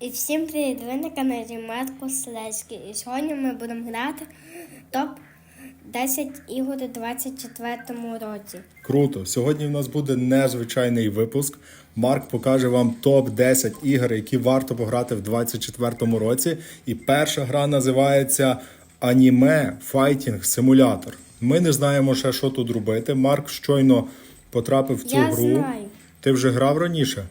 І всім привіт! Ви на каналі Марко Селецький. І сьогодні ми будемо грати топ 10 ігор у 24 році. Круто. Сьогодні в нас буде незвичайний випуск. Марк покаже вам топ 10 ігор, які варто пограти в 2024 році. І перша гра називається Аніме Файтінг Симулятор. Ми не знаємо ще, що тут робити. Марк щойно потрапив в цю Я гру. знаю. Ти вже грав раніше?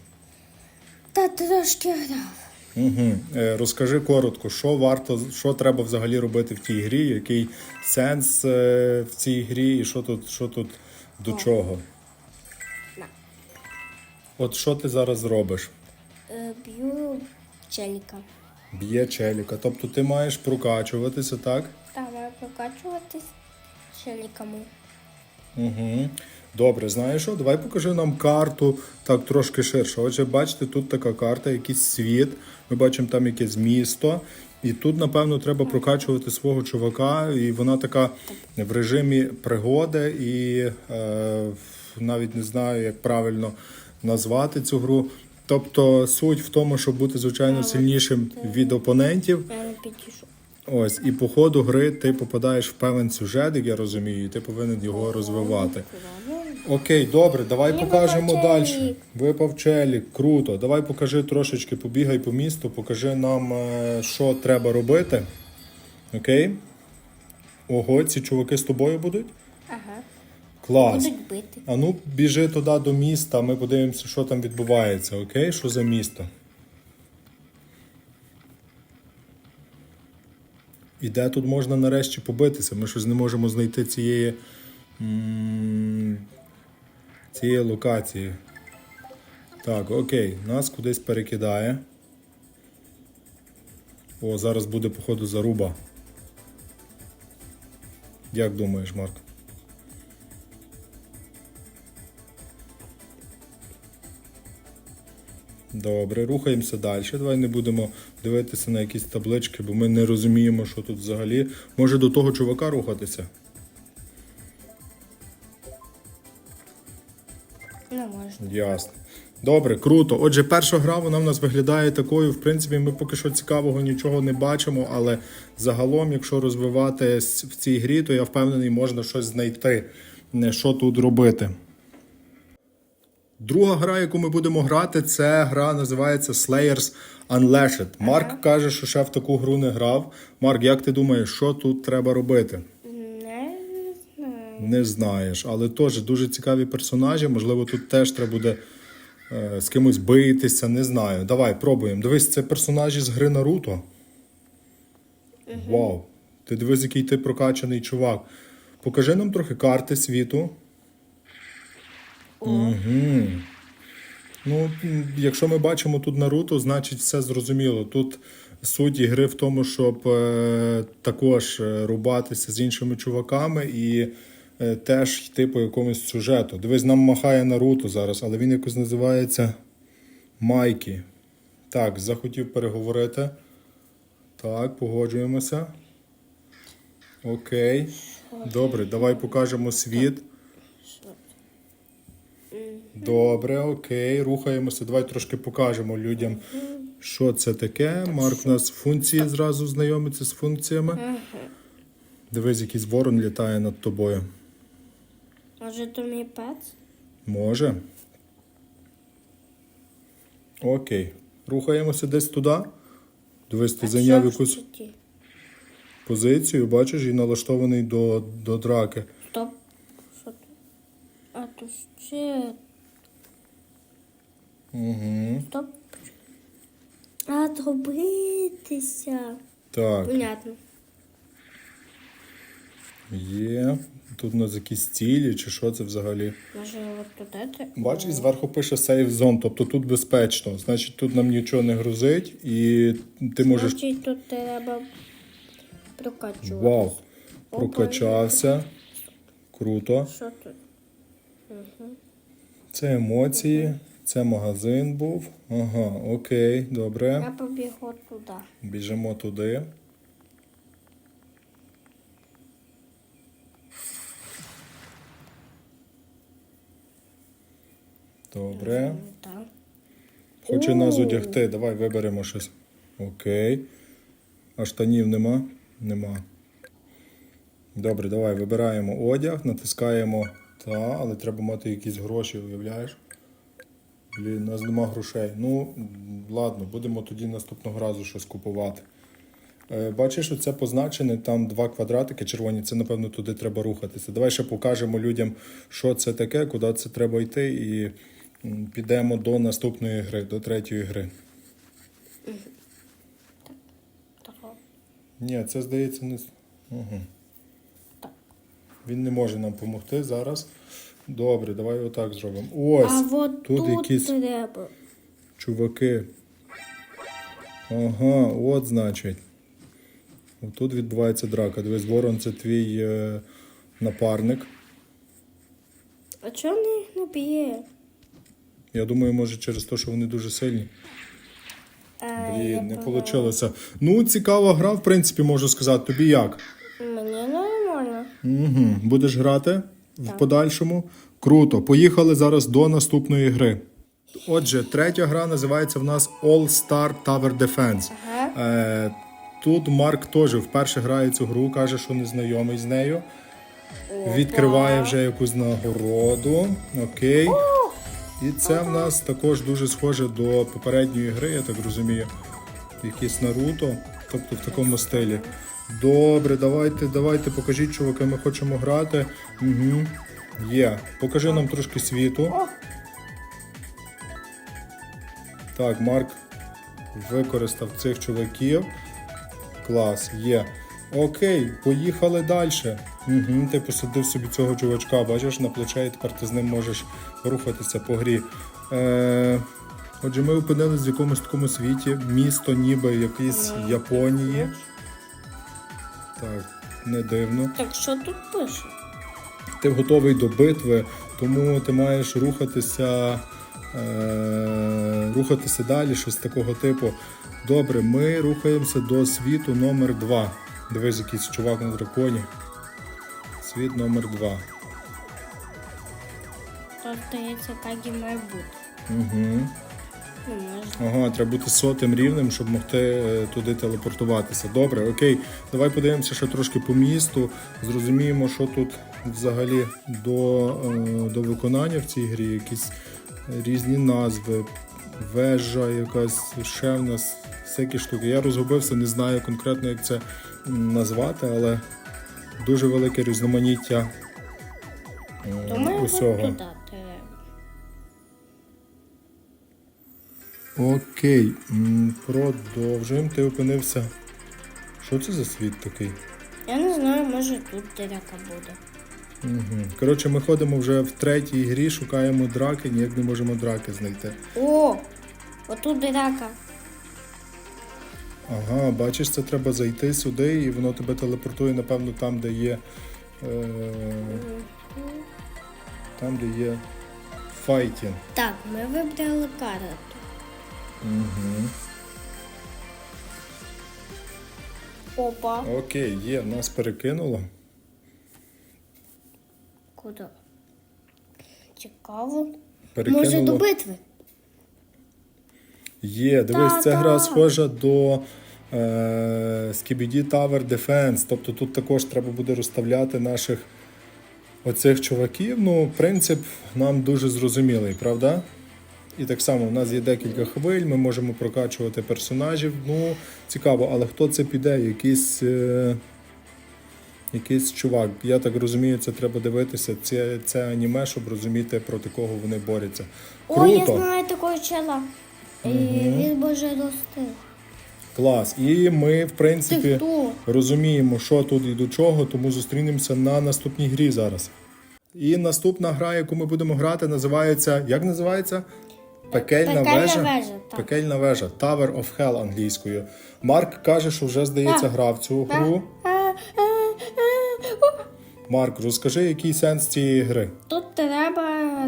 Та трошки грав. Угу. Розкажи коротко, що варто, що треба взагалі робити в тій грі, який сенс е, в цій грі, і що тут, що тут до чого. На. От що ти зараз робиш? Е, Б'ю челіка. Б'є челіка. Тобто ти маєш прокачуватися, так? Та маю прокачуватись челіками. Угу. Добре, знаєш що? Давай покажи нам карту так трошки ширше. Отже, бачите, тут така карта, якийсь світ. Ми бачимо там якесь місто. І тут, напевно, треба прокачувати свого чувака, і вона така в режимі пригоди, і е, навіть не знаю, як правильно назвати цю гру. Тобто суть в тому, щоб бути звичайно сильнішим від опонентів. Ось, і по ходу гри ти попадаєш в певен сюжет, як я розумію, і ти повинен його розвивати. Окей, добре, давай Мені покажемо випав далі. челік. Випав челік, круто. Давай покажи трошечки, побігай по місту, покажи нам, е, що треба робити. Окей? Ого, ці чуваки з тобою будуть? Ага. Клас. Будуть бити. А ну біжи туди до міста, ми подивимося, що там відбувається, окей? Що за місто? І де тут можна нарешті побитися? Ми щось не можемо знайти цієї, м, цієї локації. Так, окей, нас кудись перекидає. О, зараз буде, походу, заруба. Як думаєш, Марк? Добре, рухаємося далі. Давай не будемо дивитися на якісь таблички, бо ми не розуміємо, що тут взагалі. Може до того чувака рухатися? Ясно. Добре, круто. Отже, перша гра вона в нас виглядає такою. В принципі, ми поки що цікавого нічого не бачимо, але загалом, якщо розвивати в цій грі, то я впевнений, можна щось знайти, що тут робити. Друга гра, яку ми будемо грати, це гра називається Slayers Unleashed. Марк каже, що ще в таку гру не грав. Марк, як ти думаєш, що тут треба робити? Не знаєш, але теж дуже цікаві персонажі. Можливо, тут теж треба буде е, з кимось битися, не знаю. Давай, пробуємо. Дивись, це персонажі з гри Наруто. Вау! Ти дивись, який ти прокачаний чувак. Покажи нам трохи карти світу. Угу. Ну, якщо ми бачимо тут Наруто, значить все зрозуміло. Тут суть ігри в тому, щоб е, також е, рубатися з іншими чуваками і теж йти по якомусь сюжету. Дивись, нам махає Наруто зараз, але він якось називається Майкі. Так, захотів переговорити. Так, погоджуємося. Окей. Добре, давай покажемо світ. Добре, окей, рухаємося. Давай трошки покажемо людям, що це таке. Марк у нас функції зразу знайомиться з функціями. Дивись, якийсь ворон літає над тобою. Може, то мій пец? Може. Окей. Рухаємося десь туди. Дивись, ти зайняв якусь позицію, бачиш, і налаштований до, до драки. Стоп. Що тут? А то ще. Угу. Стоп. А, дробитися. Так, Понятно. є. Тут у нас якісь цілі, чи що це взагалі? Може, от туди? Бачиш, зверху пише Save Zone, тобто тут безпечно. Значить, тут нам нічого не грузить, і ти можеш. Значить, тут треба прокачувати. Вау! Прокачався. Круто. Що тут? Це емоції, це магазин був. Ага, окей, добре. Я побіг туди. Біжимо туди. Добре. Хоче нас одягти. Давай виберемо щось. Окей. А штанів нема? Нема. Добре, давай вибираємо одяг, натискаємо. Та, але треба мати якісь гроші, уявляєш? Блін, у нас нема грошей. Ну, ладно, будемо тоді наступного разу щось купувати. Е, Бачиш, оце позначене, там два квадратики червоні, це, напевно, туди треба рухатися. Давай ще покажемо людям, що це таке, куди це треба йти, і підемо до наступної гри, до третьої гри. Ні, це здається не. Угу. Так. Він не може нам допомогти зараз. Добре, давай отак зробимо. Ось А от тут тут, якісь треба. чуваки. Ага, от значить. Тут відбувається драка. Дивись, ворон це твій е, напарник. А чого вони їх не б'є? Я думаю, може через те, що вони дуже сильні. Е, Блін, не вийшло. Ну, цікава гра, в принципі, можу сказати. Тобі як? Мені нормально. Угу. Будеш грати в подальшому? Круто. Поїхали зараз до наступної гри. Отже, третя гра називається в нас All Star Tower Defense. Ага. Е, тут Марк теж вперше грає цю гру, каже, що не знайомий з нею. Відкриває вже якусь нагороду. Окей. І це в нас також дуже схоже до попередньої гри, я так розумію. Якийсь Наруто, тобто в такому стилі. Добре, давайте, давайте, покажіть, чуваки, ми хочемо грати. Угу. Є. Покажи нам трошки світу. Так, Марк використав цих чуваків. Клас, є. Окей, поїхали далі. Угу, ти посадив собі цього чувачка, бачиш на плече, і тепер ти з ним можеш рухатися по грі. Е, отже, ми опинилися в якомусь такому світі, місто ніби якесь Японії. Так, не дивно. так що тут пише? Ти готовий до битви, тому ти маєш рухатися, е, рухатися далі, щось такого типу. Добре, ми рухаємося до світу номер 2 Дивись, якийсь чувак на драконі. Світ номер 2 То здається, так і має бути. Угу. Ага, треба бути сотим рівнем, щоб могти е, туди телепортуватися. Добре, окей. Давай подивимося ще трошки по місту. Зрозуміємо, що тут взагалі до, е, до виконання в цій грі. Якісь різні назви, вежа, якась ще в нас всякі штуки. Я розгубився, не знаю конкретно, як це назвати, але дуже велике різноманіття е, Думаю, усього. Окей, продовжуємо. Ти опинився. Що це за світ такий? Я не знаю, може тут диряка буде. Угу. Коротше, ми ходимо вже в третій грі, шукаємо драки, ніяк не можемо драки знайти. О! Отут диряка. Ага, бачиш, це треба зайти сюди, і воно тебе телепортує, напевно, там, де є. Е... Там, де є файтінг. Так, ми вибрали карту. Угу. Опа. Окей, є, нас перекинуло. Куди? Цікаво. Перекинуло. Може до битви? Є, дивись, ця Та-та. гра схожа до е, Skibidi Tower Defense. Тобто тут також треба буде розставляти наших оцих чуваків. Ну, принцип нам дуже зрозумілий, правда? І так само у нас є декілька хвиль, ми можемо прокачувати персонажів. Ну, цікаво, але хто це піде? Якийсь. Е, Якийсь чувак, я так розумію, це треба дивитися. Це, це аніме, щоб розуміти, проти кого вони борються. О, я Круто! знаю такого чела. І Він може рости. Клас. І ми, в Ти принципі, хто? розуміємо, що тут і до чого, тому зустрінемося на наступній грі зараз. І наступна гра, яку ми будемо грати, називається. Як називається? Пекельна, Пекельна вежа. вежа, так. Пекельна вежа. Tower of Hell англійською. Марк каже, що вже здається грав цю гру. Марк, розкажи, який сенс цієї гри.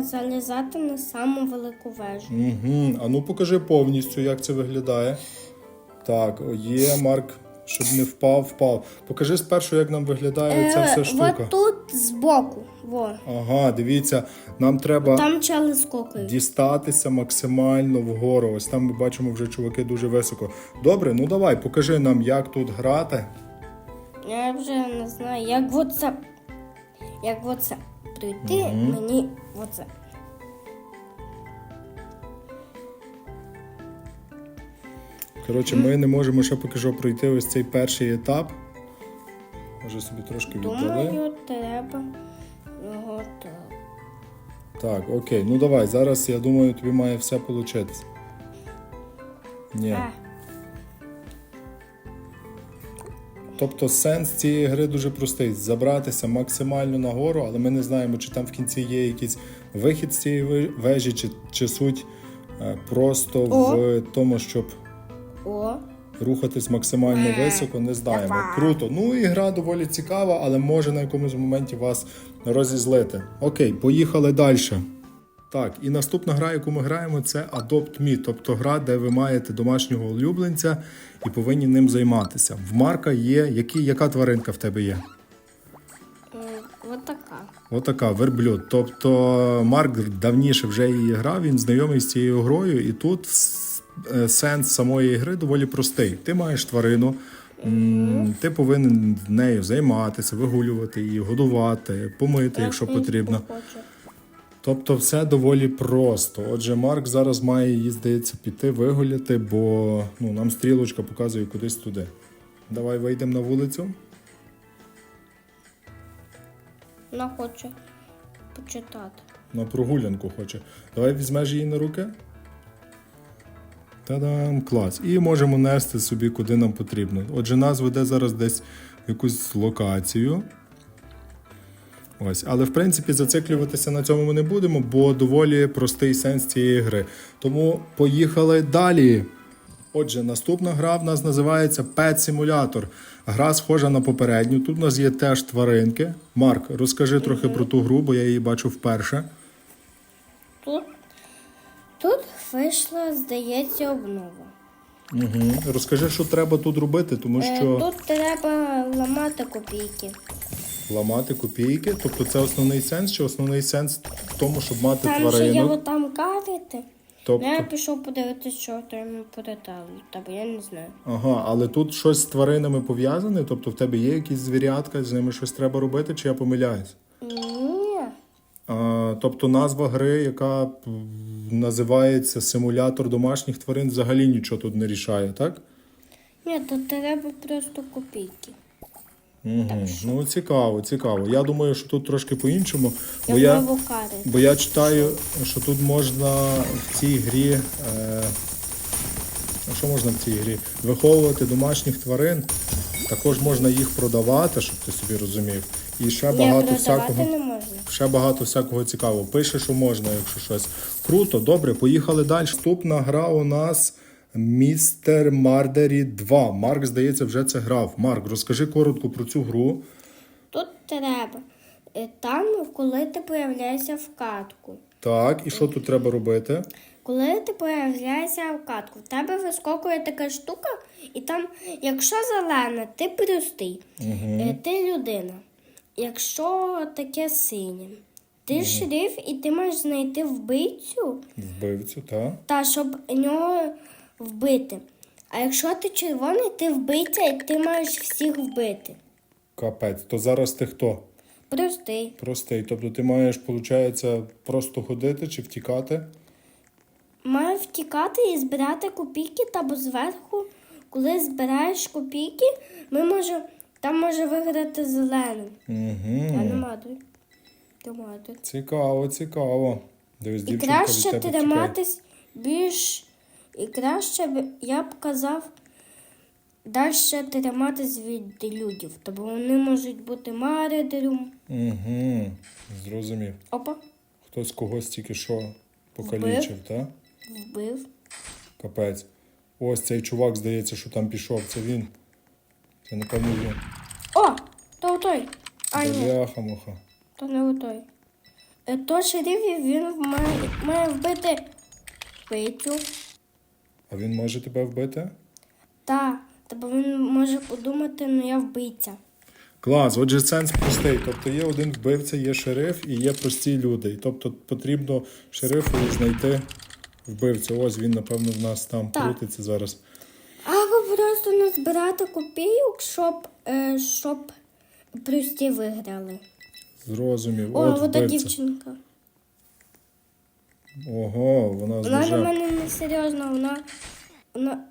Залізати на саму велику вежу. Угу. А ну покажи повністю, як це виглядає. Так, є Марк Щоб не впав, впав. Покажи спершу, як нам виглядає ця вся штука. От Е, тут збоку. Во. Ага, дивіться, нам треба Там скокають. дістатися максимально вгору. Ось там ми бачимо вже чуваки дуже високо. Добре, ну давай, покажи нам, як тут грати. Я вже не знаю, як оце. Як оце пройти мені оце. Коротше, ми не можемо ще поки що пройти ось цей перший етап. Може собі трошки віддали. Думаю, треба його так. Так, окей, ну давай, зараз я думаю, тобі має все получитися. Ні. А, Тобто сенс цієї гри дуже простий: забратися максимально нагору, але ми не знаємо, чи там в кінці є якийсь вихід з цієї вежі, чи, чи суть е, просто О. в тому, щоб о, рухатись максимально Е, високо, не знаємо. давай. Круто. Ну і гра доволі цікава, але може на якомусь моменті вас розізлити. Окей, поїхали далі. Так, і наступна гра, яку ми граємо, це Adopt Me, тобто гра, де ви маєте домашнього улюбленця і повинні ним займатися. В Марка є. Які, яка тваринка в тебе є? отака. Отака верблюд. Тобто Марк давніше вже її грав, він знайомий з цією грою, і тут е, сенс самої гри доволі простий. Ти маєш тварину, м, ти повинен нею займатися, вигулювати її, годувати, помити, якщо потрібно. Тобто все доволі просто. Отже, Марк зараз має її, здається, піти вигуляти, бо ну, нам стрілочка показує кудись туди. Давай вийдемо на вулицю. Вона хоче почитати. На прогулянку хоче. Давай візьмеш її на руки. Та-дам, клас. І можемо нести собі куди нам потрібно. Отже, нас веде зараз десь в якусь локацію. Ось, але в принципі зациклюватися на цьому ми не будемо, бо доволі простий сенс цієї гри. Тому поїхали далі. Отже, наступна гра в нас називається Pet Simulator. Гра схожа на попередню. Тут у нас є теж тваринки. Марк, розкажи трохи про ту гру, бо я її бачу вперше. Тут, тут вийшла, здається, обнова. Угу. Розкажи, що треба тут робити, тому Е, що Тут треба ламати копійки. Ламати копійки, тобто це основний сенс, чи основний сенс в тому, щоб мати Там ще є тваринок. отам карти. Тобто, Я пішов подивитися, що там передали. Та бо я не знаю. ага, але тут щось з тваринами пов'язане, тобто в тебе є якісь звірятка, з ними щось треба робити, чи я помиляюсь? Ні. А, тобто назва гри, яка називається симулятор домашніх тварин, взагалі нічого тут не рішає, так? Ні, тут треба просто копійки. Угу. Ну, цікаво, цікаво. Я думаю, що тут трошки по-іншому. Бо я, бо я читаю, що тут можна в цій грі. Е, що можна в цій грі? Виховувати домашніх тварин. Також можна їх продавати, щоб ти собі розумів. І ще Ні, багато всякого. не можна. Ще багато всякого цікавого. Пише, що можна, якщо щось. Круто, добре, поїхали далі. Наступна гра у нас Містер Мардері 2. Марк, здається, вже це грав. Марк, розкажи коротко про цю гру. Тут треба. е, Там, коли ти появляєшся в катку. Так, і що тут треба робити? Коли ти появляєшся в катку, в тебе вискокує така штука, і там, якщо зелена, ти простий, е, ти людина. Якщо таке синє, ти шериф і ти маєш знайти вбивцю, Вбивцю, так? та щоб нього вбити. А якщо ти червоний, ти вбивця і ти маєш всіх вбити. Капець. То зараз ти хто? Простий. Простий. Тобто ти маєш, виходить, просто ходити чи втікати? Має втікати і збирати копійки, та бо зверху, коли збираєш копійки, ми може, там може виграти зеленим. Угу. Нема тут. Нема. Цікаво, цікаво. Дивись, І дівчинка від краще тебе триматись більш. І краще б я б казав далі триматись від людів, то вони можуть бути мародером. Угу. Зрозумів. Опа, Хтось когось тільки що покалічив, так? вбив. Капець. Ось цей чувак, здається, що там пішов. Це він. Це напевно він. О! То той. А ні. Бляха муха. То не той. Е, То шериф він має, має вбити вбивцю. А він може тебе вбити? Та Тобто він може подумати, ну я вбивця. Клас, отже, сенс простий. Тобто є один вбивця, є шериф і є прості люди. Тобто потрібно шерифу знайти вбивцю. Ось він, напевно, в нас там Так. крутиться зараз. Або просто назбирати копійок, щоб, е, щоб прості виграли. Зрозумів. О, От вбивця. дівчинка. Ого, вона Вона до ножем. мене не серйозна, вона. вона...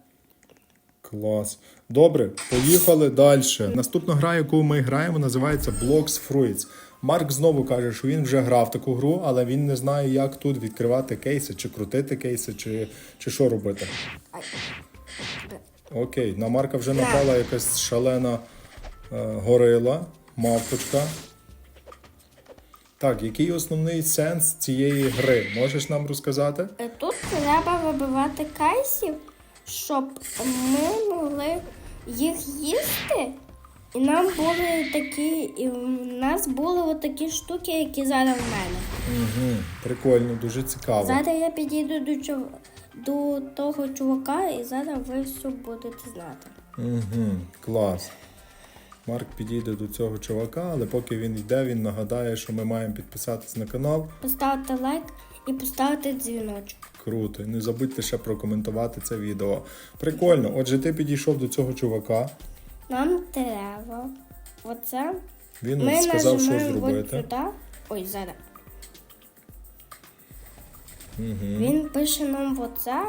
Клас. Добре, поїхали далі. Наступна гра, яку ми граємо, називається Blocks Fruits. Марк знову каже, що він вже грав таку гру, але він не знає, як тут відкривати кейси, чи крутити кейси, чи, чи що робити. Окей, на Марка вже напала якась шалена е, горила, мавпочка. Так, який основний сенс цієї гри? Можеш нам розказати? Е, Тут треба вибивати кайсів, щоб ми могли їх їсти. І нам були такі, і в нас були отакі штуки, які зараз в мене. Угу, прикольно, дуже цікаво. Зараз я підійду до, чув... до того чувака, і зараз ви все будете знати. Угу, клас. Марк підійде до цього чувака, але поки він йде, він нагадає, що ми маємо підписатись на канал. Поставити лайк і поставити дзвіночок. Круто. І не забудьте ще прокоментувати це відео. Прикольно. Отже, ти підійшов до цього чувака. Нам треба оце. Він Ми сказав, що зробити. сюди. Ой, зараз. Він пише нам оце,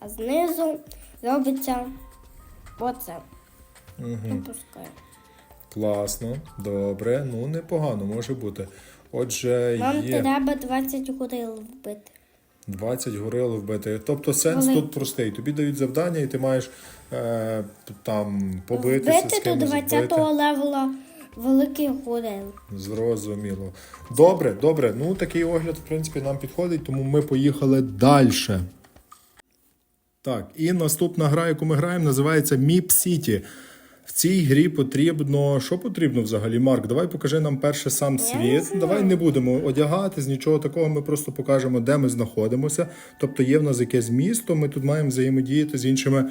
а знизу робиться оце. Опускає. Класно, добре, ну непогано може бути. Отже, Нам є треба 20 горил вбити. 20 горил вбити. Тобто сенс Великий. тут простий. Тобі дають завдання, і ти маєш е, там побитися з Вбити до 20 вбити. левела великих горил. Зрозуміло. Добре, добре. Ну такий огляд, в принципі, нам підходить, тому ми поїхали далі. Так, і наступна гра, яку ми граємо, називається Mip City. В цій грі потрібно. Що потрібно взагалі, Марк? Давай покажи нам перше сам світ. Давай не будемо одягатись, нічого такого. Ми просто покажемо, де ми знаходимося. Тобто є в нас якесь місто, ми тут маємо взаємодіяти з іншими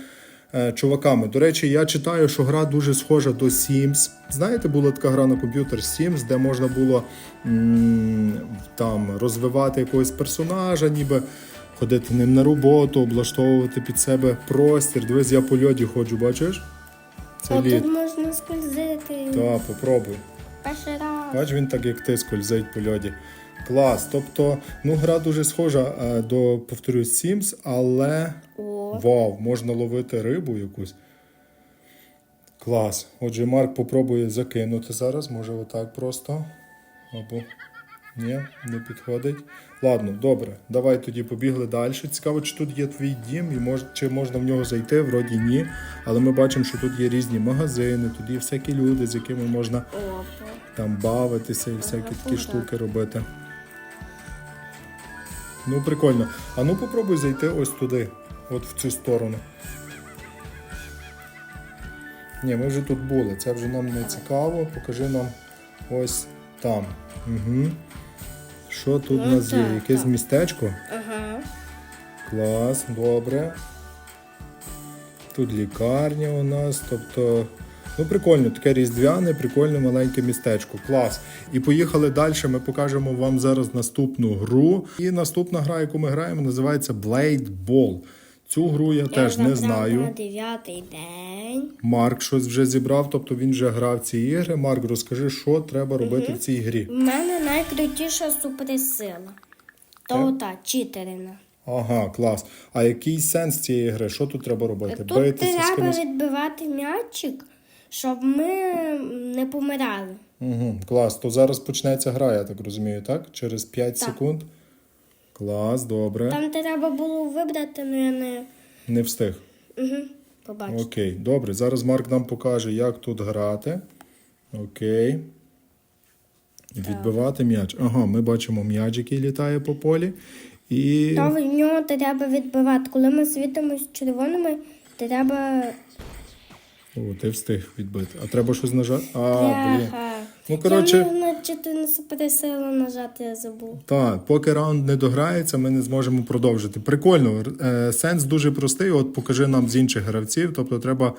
е, чуваками. До речі, я читаю, що гра дуже схожа до Sims. Знаєте, була така гра на комп'ютер Sims, де можна було там розвивати якогось персонажа, ніби ходити ним на роботу, облаштовувати під себе простір. Дивись, я по льоді ходжу, бачиш? Це О, лід. тут можна скользити. Так, попробуй. Перший раз. Бач, він так як ти скользить по льоді. Клас. Тобто, ну, гра дуже схожа е, до, повторюсь, Sims, але О, вау, можна ловити рибу якусь. Клас. Отже, Марк попробує закинути зараз, може отак просто. Або ні, не підходить. Ладно, добре, давай тоді побігли далі. Цікаво, чи тут є твій дім, і мож, чи можна в нього зайти, вроді ні. Але ми бачимо, що тут є різні магазини, тут є всякі люди, з якими можна там бавитися і всякі такі штуки робити. Ну, прикольно. А ну попробуй зайти ось туди, от в цю сторону. Ні, ми вже тут були. Це вже нам не цікаво. Покажи нам ось там. Угу. Що тут у Ну, нас є? Якесь містечко? Ага. Клас, добре. Тут лікарня у нас, тобто. Ну, прикольно, таке різдвяне, прикольне маленьке містечко. Клас. І поїхали далі. Ми покажемо вам зараз наступну гру. І наступна гра, яку ми граємо, називається Blade Ball. Цю гру я, теж не знаю. На дев'ятий день. Марк щось вже зібрав, тобто він вже грав ці ігри. Марк, розкажи, що треба робити в цій грі. У мене найкрутіша суперсила. То та читерина. Ага, клас. А який сенс цієї гри? Що тут треба робити? Тут Битися з треба кимось? відбивати м'ячик, щоб ми не помирали. Угу, клас. То зараз почнеться гра, я так розумію, так? Через 5 Так. секунд. Клас, добре. Там треба було вибрати, але я не Не встиг. угу. побачу. Окей, добре. Зараз Марк нам покаже, як тут грати. Окей. Відбивати м'яч. Ага, ми бачимо м'яч, який літає по полі. І. То в нього треба відбивати. Коли ми світимось червоними, треба. О, ти встиг відбити. А треба щось нажати. А, блін. Ну, коротше- Я на чотири суперсили нажати я забув. Так, поки раунд не дограється, ми не зможемо продовжити. Прикольно. Е, сенс дуже простий. От покажи нам з інших гравців. Тобто треба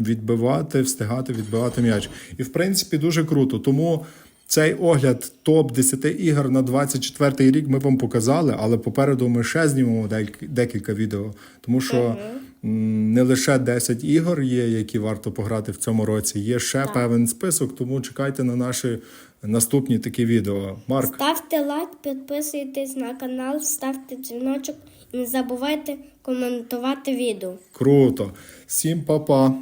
відбивати, встигати відбивати м'яч. І в принципі дуже круто. Тому цей огляд топ 10 ігор на 24 рік ми вам показали, але попереду ми ще знімемо декілька відео, тому що м, не лише 10 ігор є, які варто пограти в цьому році. Є ще певен список, тому чекайте на наші наступні такі відео. Марк, Ставте лайк, підписуйтесь на канал, ставте дзвіночок і не забувайте коментувати відео. круто. Всім па-па.